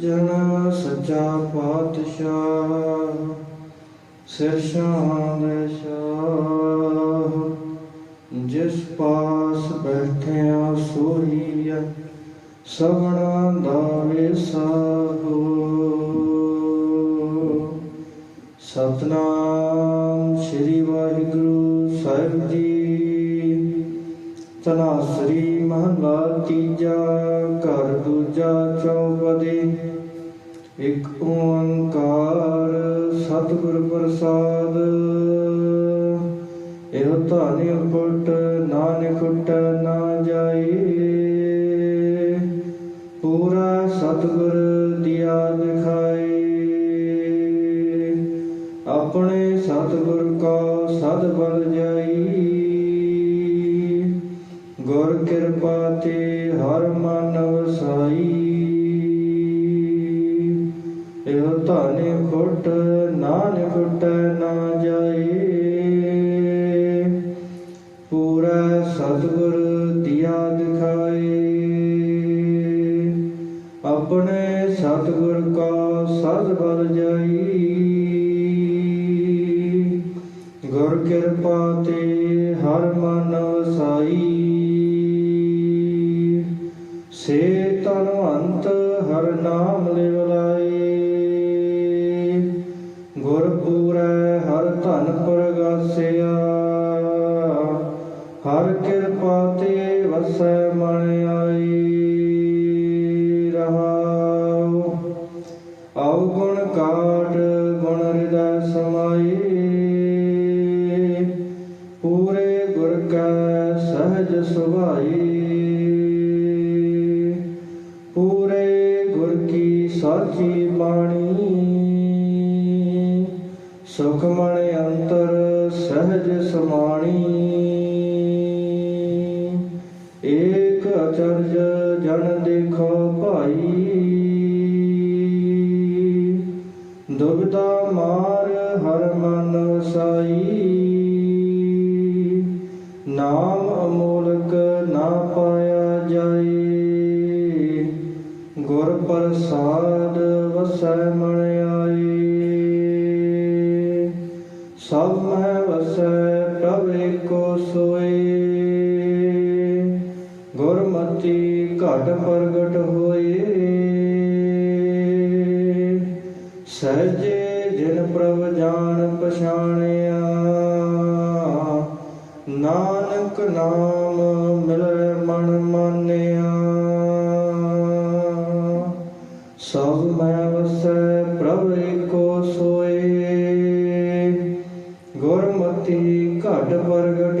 ਸੱਜਣ ਸੱਚਾ ਪਾਤਸ਼ਾਹ ਸਿਰਸ਼ਾਂ ਸ਼ਾਨ ਸ਼ਾਹ। ਜਿਸ ਪਾਸ ਬੈਠਿਆ ਸੋਈਆ ਸਗਣਾ ਦਾ ਵਿਸਾਹੋ ਸਤਨਾਮ ਸ੍ਰੀ ਵਾਹਿਗੁਰੂ ਸਾਹਿਬ ਜੀ। ਤਨਾਸਰੀ ਮਹਲਾ ਤੀਜਾ, ਘਰ ਦੂਜਾ ਇੱਕ ਓੰਕਾਰ ਸਤਿਗੁਰ ਪ੍ਰਸਾਦ। ਇਹੋ ਧਾਨੀ ਕੁਟ ਨਾਨਕ ਕੁਟ ਨਾ ਜਾਏ। ਪੂਰਾ ਸਤਿਗੁਰ ਦਿਆ ਦਿਖਾਏ। ਆਪਣੇ ਸਤਿਗੁਰ ਕਾ ਸਦ ਬਲ ਜਾਈ। ਗੁਰ ਕਿਰਪਾ ਤੇ ਹਰ ਮਨ ਧਾਨੇ ਖੁੱਟ, ਨਾਨਕ ਖੁੱਟ ਨਾ ਜਾਏ। ਪੂਰਾ ਸਤਿਗੁਰ ਦਿਆ ਦਿਖਾਏ। ਆਪਣੇ ਸਤਿਗੁਰ ਕਾ ਸਦ ਬਲ ਜਾਈ। ਗੁਰ ਕਿਰਪਾ ਤੇ ਹਰ ਮਨ ਵਸਾਈ। ਸੇ ਤਨਵੰਤ ਹਰ ਨਾਮ ਲਿਵ ਹਰ ਕਿਰਪਾ ਤੇ ਵਸੈ ਮਨ ਆਈ ਰਹਾਉ। ਆਉ ਗੁਣ ਕਾਟ ਗੁਣ ਹਿਰਦੈ ਸਮਾਈ। ਪੂਰੇ ਗੁਰ ਕੈ ਸਹਜ ਸੁਭਾਈ। ਪੂਰੇ ਗੁਰ ਕੀ ਸਾਚੀ ਬਾਣੀ। ਸੁਖ ਮਨ ਅੰਤਰ ਸਹਜ ਸਮਾਣੀ। ਅਚਰਜ ਜਨ ਦੇਖੋ ਭਾਈ। ਦੁਬਿਧਾ ਮਾਰ ਹਰ ਮਨ ਵਸਾਈ ਨਾਮ ਅਮੋਲਕ ਨਾ ਪਾਇਆ ਜਾਏ ਗੁਰ ਪ੍ਰਸਾਦ ਵਸੈ ਮਨ ਆਏ ਸਭ ਮੈਂ ਵਸੈ ਗੁਰਮਤੀ ਘਟ ਪ੍ਰਗਟ ਹੋਏ। ਸਹਜੇ ਜਿਨ ਪ੍ਰਭ ਜਾਣ ਪਛਾਣਿਆ, ਨਾਨਕ ਨਾਮ ਮਿਲੈ ਮਨ ਮਾਨਿਆ। ਸਭ ਮੈਂ ਵਸੈ ਪ੍ਰਭ ਏਕੋ ਸੋਏ। ਗੁਰਮਤੀ ਘਟ ਪ੍ਰਗਟ